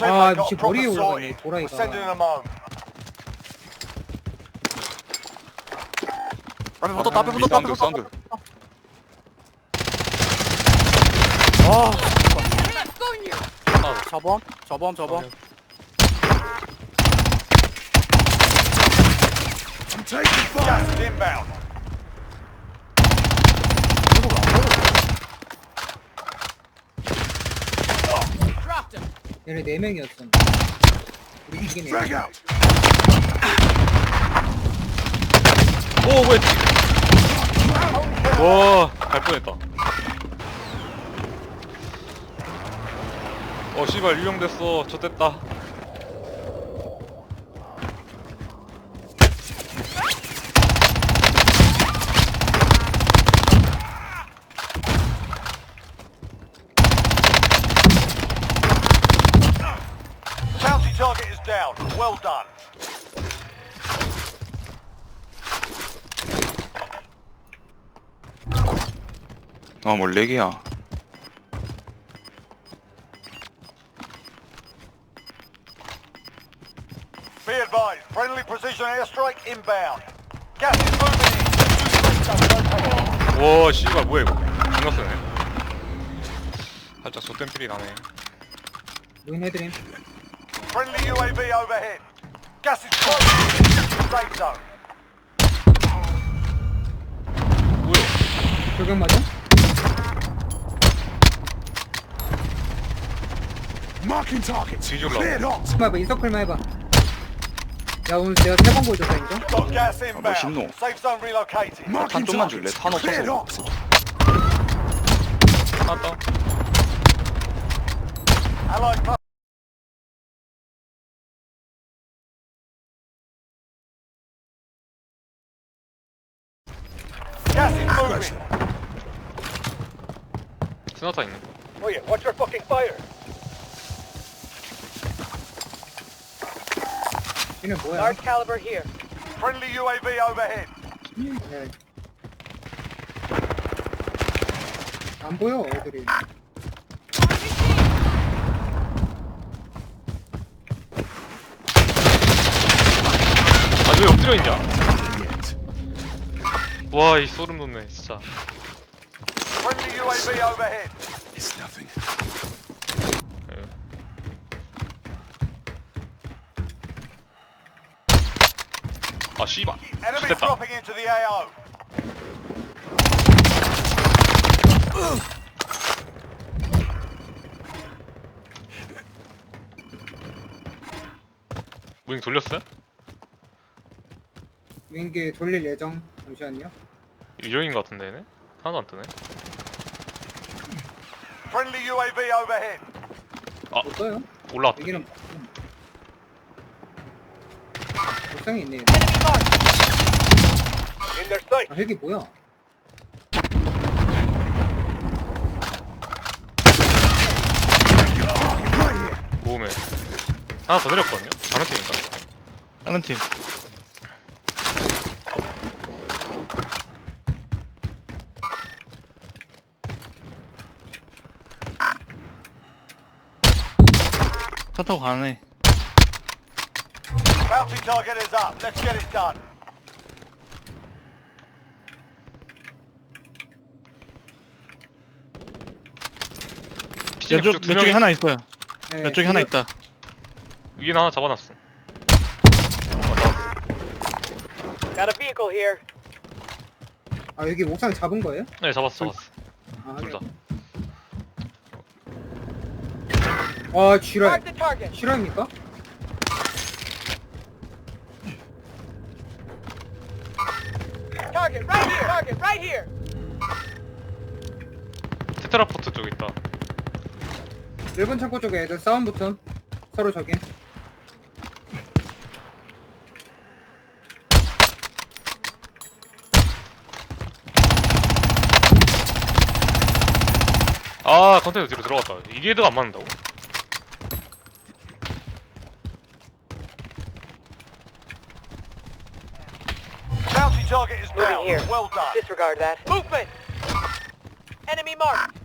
아 미친 머리에 올라가네 도라이가. 앞에 붙었다 앞에 붙었다 앞에 사운드 붙었다 사운드 아 저범 저범 저범 Gas is inbound. 얘네 네 명이었어 우리 이기네 오 뭐야 와갈 뻔했다. 어 씨발 유령됐어. 좆됐다 아뭘 렉이야 Be advised, friendly precision airstrike inbound. Gas is moving in. 와 씨발 뭐야 이거 존나 세네 살짝 좆된 필이 나네 무인 해드림 Friendly UAV overhead. Gas is close. Safe zone. 뭐야 돌격 맞아? Marking targets. 뒤질라고 Cleared hot. 스마 해봐 인서클만 해봐 야 오늘 내가 세 번 보여줬다 이거 Got gas inbound. 신노. Safe zone relocated. Marking 탄 좀만 줄래? targets. 탄 Cleared 없어서 hot. 나왔다 Allied cluster. Gas is moving. 스나타 있네 Oh yeah, watch your fucking fire. 얘는 뭐야 Large caliber here. Friendly UAV overhead. 네. 안 보여 애들이 아왜 엎드려 있냐 와 이 소름 돋네 진짜 Friendly UAV overhead. It's nothing. 아 씨발 Enemy 됐다 dropping into the AO. 무빙 돌렸어요? 무인기 돌릴 예정 잠시만요 유령인 것 같은데 얘네? 하나도 안 뜨네 Friendly UAV overhead. 못 써요 올라왔다 여기는 옥상에 있네 얘네. In their sight. 아 헬기 뭐야 모음에 하나 더 내렸거든요? 다른 팀인가? 다른 팀 차 타고 가네 Bounty target is up. Let's get it done. 왼쪽, 왼쪽에 하나 있어요 네, 왼쪽에 하나 있다 위에 하나 잡아놨어 Got a vehicle here. 아 여기 옥상 잡은 거예요? 네 잡았어 잡았어 아, 둘 다 아 쥐랄 Mark the target. 실화입니까? Target right here. Target right here. 테트라포트 쪽에 있다 일본 창고 쪽에 애들 싸움 붙음 서로 저기 아 컨테이너 뒤로 들어갔다 이게 헤드가 안 맞는다고? Target is Moving down. here. Well done. Disregard that. Movement. Enemy marked.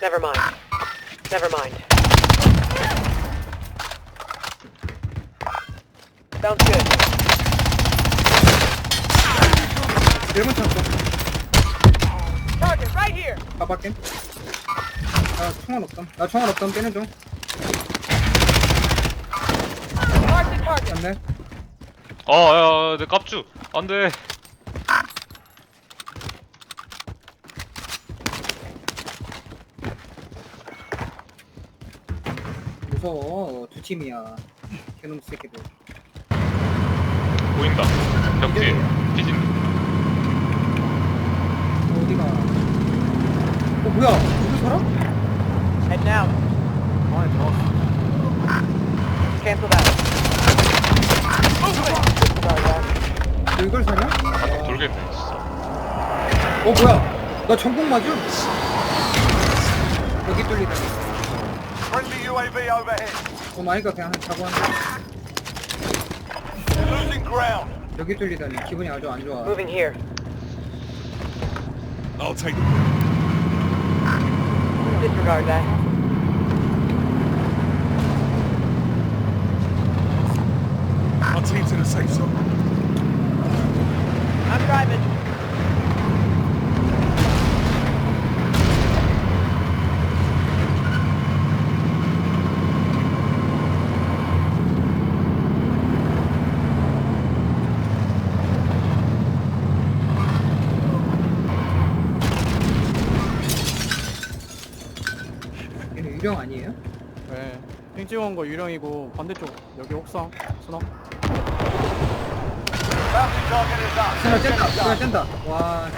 Never mind. Never mind. Sounds good. 1번 창고. Target right here. 가볼게. 아, 총알 없다. 나 총알 없다. 빼는 중. Mark the target. 맞네. 아, 야, 내 깝주. 안 돼. 무서워. 두 팀이야. 개놈 새끼들. 보인다. 벽 뒤에. 피진. 어디가? 어, 뭐야? 누구 살아? Head down. 들어갔어 Cancel that. 너 이걸 사냐? 아, 돌겠네, 진짜. 어, 뭐야? 나 전국 맞음? 여기 뚫리다. Friendly UAV overhead. 어, 마이가 그냥 한 자고 한 They're losing ground. 여기 뚫리다니. 기분이 아주 안 좋아. Moving here. I'll take it. Disregard that. Our team's in a safe zone. I'm driving. 찍어온 거 유령이고 반대쪽 여기 옥상 스나 Bounty target is up. 하나 뗀다. 하나 뗀다. 와,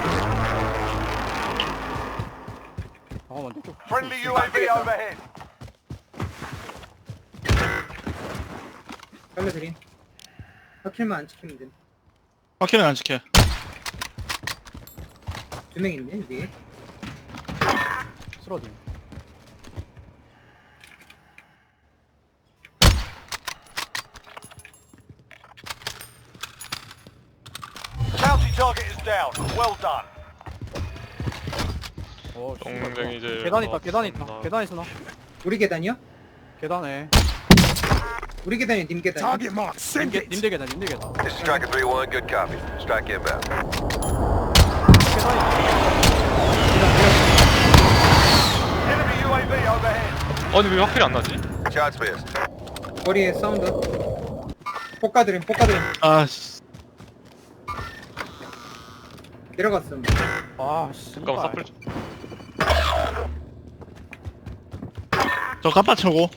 잠깐만 이쪽 Friendly UAV overhead. 살려드림. 확킬만 안 지키면 돼. 확실은 안 지켜. 두명 있네, 위에. 쓰러짐 Bounty target is down. Well done. 어 동생 이제 계단 있다 어, 계단 있다 나- 계단 있으나 우리 계단이요? 계단에 우리 계단이 님 계단이요? Target marked. Send 님들, it. 님들 계단 님들 계단 This is Striker 3-1, good copy. Strike inbound. 계단 있다 Enemy UAV overhead. 아니, 왜 확실히 안 나지? Shots missed. 머리에 사운드. 폭가드림, 폭가드림. 아, 씨. 내려갔음. 아 씨발 잠깐만, 사플 좀. 저 깜빡 쳐고.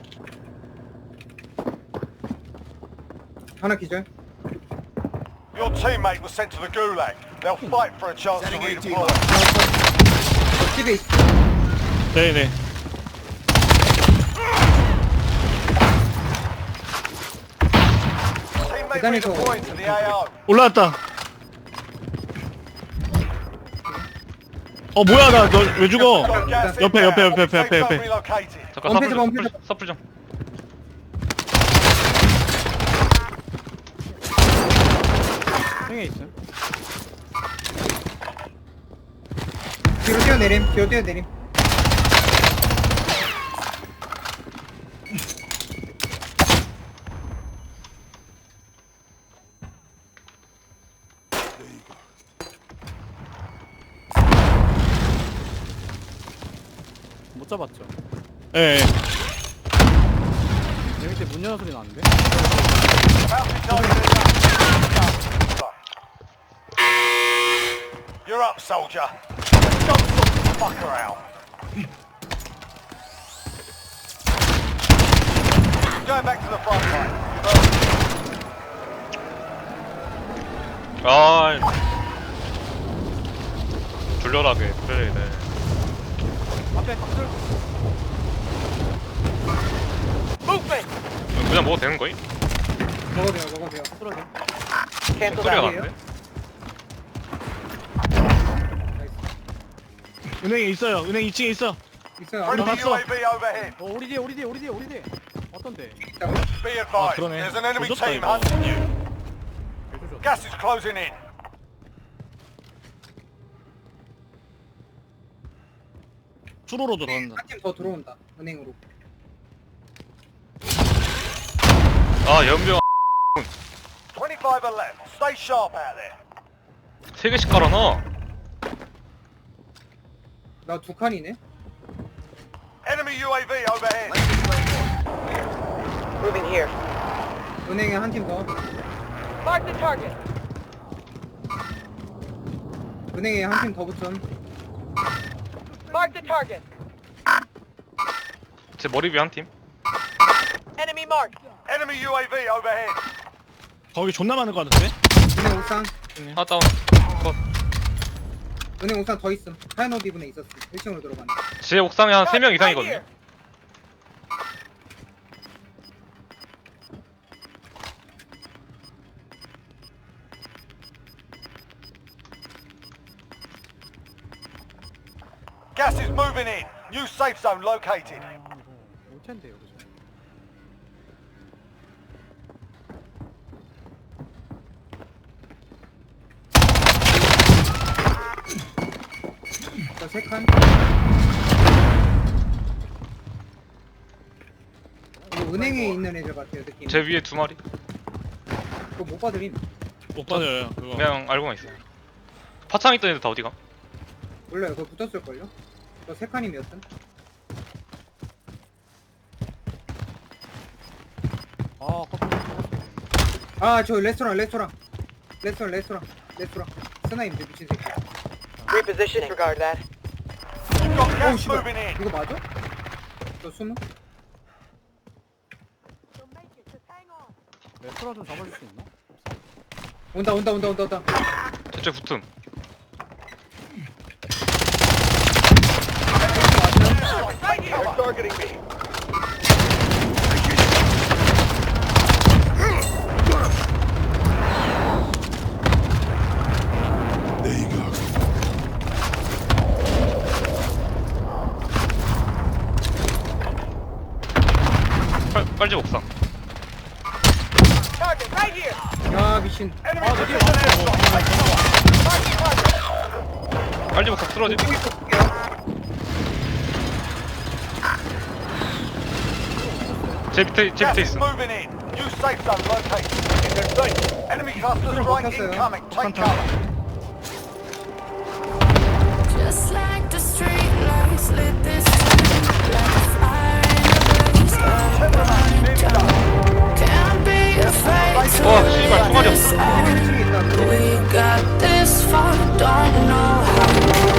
하나 기절. Your teammate was sent to the gulag. They'll fight for a chance to redeploy. 저 집에 있어. 네네. Teammate 계단에서 redeploying to the AO. 올라왔다. 어, 뭐야, 나, 너 왜 죽어? 옆에. 옆에, 옆에, 옆에, 옆에, 옆에. 잠깐, 원패스, 사플 좀. 층에 있음 뒤로 뛰어내림, 뒤로 뛰어내림. 예, 예. 여기 밑에 문 여는 소리 나는데 Bounty target is up. You're up, soldier. Stop the fucker out. Going back to the front line. 아, 졸렬하게 플레이네. 앞에 박들 Movement. 그냥 먹어도 되는 거임? 먹어도 돼요, 먹어도 돼요. Cancel 소리가 that. 나는데? 은행에 있어요. 은행 2층에 있어. 있어요. Friendly. UAV overhead. 어 우리 뒤에 우리 뒤에 우리 뒤에 우리 뒤에 어떤데 Be advised, 그러네. there's an enemy 조졌다, team 이거. hunting you. 개조죠 Gas is closing in. 추로로 들어간다. 한팀 더 들어온다. 은행으로. 아, 연병. 25 are left. Stay sharp out there. 세 개씩 깔아놔. 나 두 칸이네. Enemy UAV overhead. Moving here. 은행에 한 팀 더. Mark the target. 은행에 한 팀 더 붙음. Mark the target. 제 머리 위에 한 팀. Enemy marked. Enemy UAV overhead. 거기 존나 많은 거 같은데? 은행 옥상. 하나 다운. 컷. 은행 옥상 더 있음. 하얀 옷 입은 애 있었음. 1층으로 들어가네. 제 옥상에 한세명 Right 이상이거든요. here. Gas is moving in. New safe zone located. 올 텐데 여기서. 저세 칸. 이거 은행에 있는 애들 같아요, 느낌. 제 위에 두 마리. 그거 못 봐드림. 못 받아요 그거 그냥 알고만 있어요. 파창 있던 애들 다 어디가? 몰라요, 그거 붙었을걸요? 저 세 칸이면 아 커플 먹었어. 아, 저 레스토랑, 레스토랑. 레스토랑, 레스토랑, 레스토랑. 스나임들 미친 새끼. Repositioning. Disregard that. Gas 씨발. moving in. 이거 맞아? 저 숨어? 레스토랑 좀 잡아줄 수 있나? 온다, 온다, 온다, 온다, 온다. 저쪽 붙음. Targeting me. 떨어지. 제 밑에 제 밑에 moving in. New safe zone located. In their sight. Enemy cluster strike incoming. Take cover. Just like the street lights lit this town Like a We got this far, don't know how